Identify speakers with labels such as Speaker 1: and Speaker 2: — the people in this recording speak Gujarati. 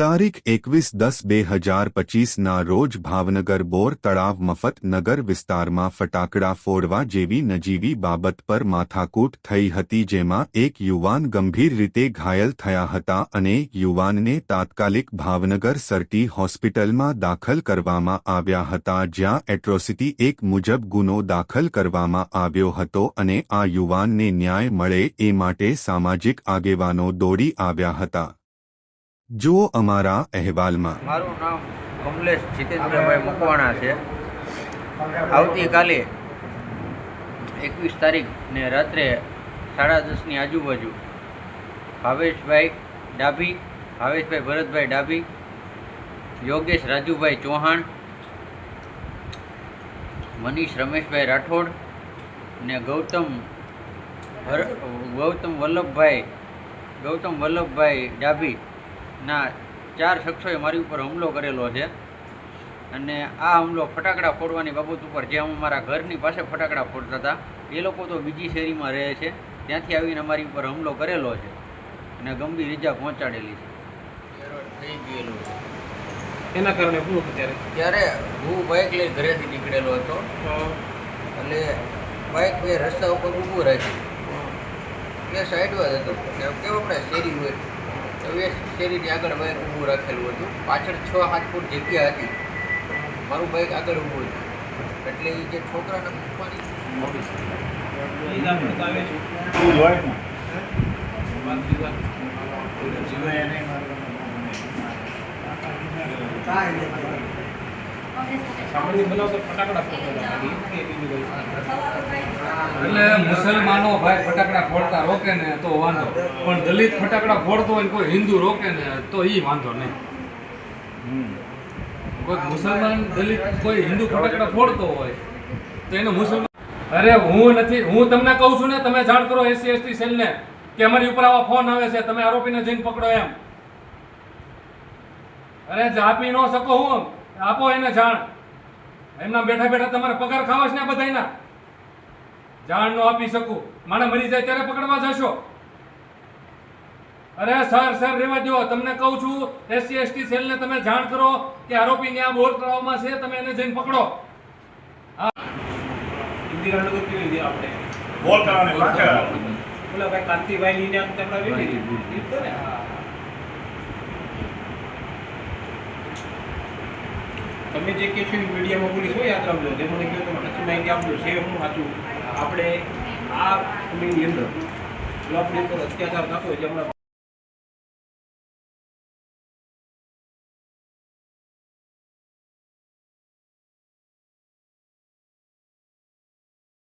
Speaker 1: તારીખ એકવીસ દસ બે હજાર પચીસના રોજ ભાવનગર બોર તળાવ મફત નગર વિસ્તારમાં ફટાકડા ફોડવા જેવી નજીવી બાબત પર માથાકૂટ થઈ હતી જેમાં એક યુવાન ગંભીર રીતે ઘાયલ થયા હતા અને યુવાનને તાત્કાલિક ભાવનગર સરટી હોસ્પિટલમાં દાખલ કરવામાં આવ્યા હતા જ્યાં એટ્રોસિટી એક મુજબ ગુનો દાખલ કરવામાં આવ્યો હતો અને આ યુવાનને ન્યાય મળે એ માટે સામાજિક આગેવાનો દોડી આવ્યા હતા. જુઓ અમારા અહેવાલમાં.
Speaker 2: મારું નામ કમલેશ જીતેન્દ્રભાઈ મકવાણા છે. આવતીકાલે એકવીસ તારીખ ને રાત્રે સાડા દસની આજુબાજુ ભાવેશભાઈ ડાભી, ભાવેશભાઈ ભરતભાઈ ડાભી, યોગેશ રાજુભાઈ ચૌહાણ, મનીષ રમેશભાઈ રાઠોડ ને ગૌતમ ગૌતમ વલ્લભભાઈ ગૌતમ વલ્લભભાઈ ડાભી ના ચાર શખ્સોએ મારી ઉપર હુમલો કરેલો છે. અને આ હુમલો ફટાકડા ફોડવાની બાબત ઉપર જે હું મારા ઘરની પાસે ફટાકડા ફોડતા હતા એ લોકો તો બીજી શેરીમાં રહે છે ત્યાંથી આવીને અમારી ઉપર હુમલો કરેલો છે અને ગંભીર ઇજા પહોંચાડેલી છે. થઈ ગયેલું
Speaker 3: એના કારણે શું હતું ત્યારે?
Speaker 2: ત્યારે હું બાઇક લઈ ઘરેથી નીકળેલો હતો. એટલે બાઇક બે રસ્તા ઉપર ઊભું રાખ્યું એ સાઈડમાં હતો. હતું કે આપણે શેરી હોય. તો એ શેરીની આગળ બાઇક ઊભું રાખેલું હતું. પાછળ છ સાત ફૂટ જગ્યા હતી. મારું બાઇક આગળ ઊભું હતું. એટલે એ જે છોકરાને મૂકવાની
Speaker 3: સામાન્ય બનાવતો ફટાકડા ફોટો બાકી બીજું.
Speaker 4: એટલે મુસલમાનો ભાઈ ફટાકડા ફોડતા રોકે ને તો વાંધો. પણ દલિત ફટાકડા ફોડતો હોય કોઈ હિન્દુ રોકે ને તો એ વાંધો નહીં. કોઈ મુસલમાન દલિત કોઈ હિન્દુ ફટાકડા ફોડતો હોય તો એને મુસલમાન અરે હું નથી હું તમને કહું છું ને તમે જાણ કરો એસસી એસટી સેલને કે અમારી ઉપર આવા ફોન આવે છે તમે આરોપીને જઈને પકડો એમ. અરે આપી ન શકો હું આપો એને જાણ. એમના બેઠા બેઠા તમારે પગાર ખાવા છે ને બધાયના? જાણ નો આપી શકું. માણે મરી જાય ત્યારે પકડવા જશો. અરે સર સર રેવા દો તમને કહું છું એસસી એસટી સેલને તમે જાણ કરો કે આરોપી આ બોર તળાવમાં છે તમે એને જઈને પકડો.
Speaker 3: ઇન્દિરાનગર કેવી રીતે આપણે?
Speaker 5: બોલ કરવાને
Speaker 3: ઓલા ભાઈ કાંતિભાઈ લઈને આપણે તમને વેઠી લીધી તો ને? તમે જે કે છો મીડિયામાં બોલી શું યાદ રાખજો. જે મને કહ્યું તમે સાચી માહિતી આપજો છે હું સાચું. આપણે આ સમયની અંદર જો આપણે અત્યાચાર થતો હોય હમણાં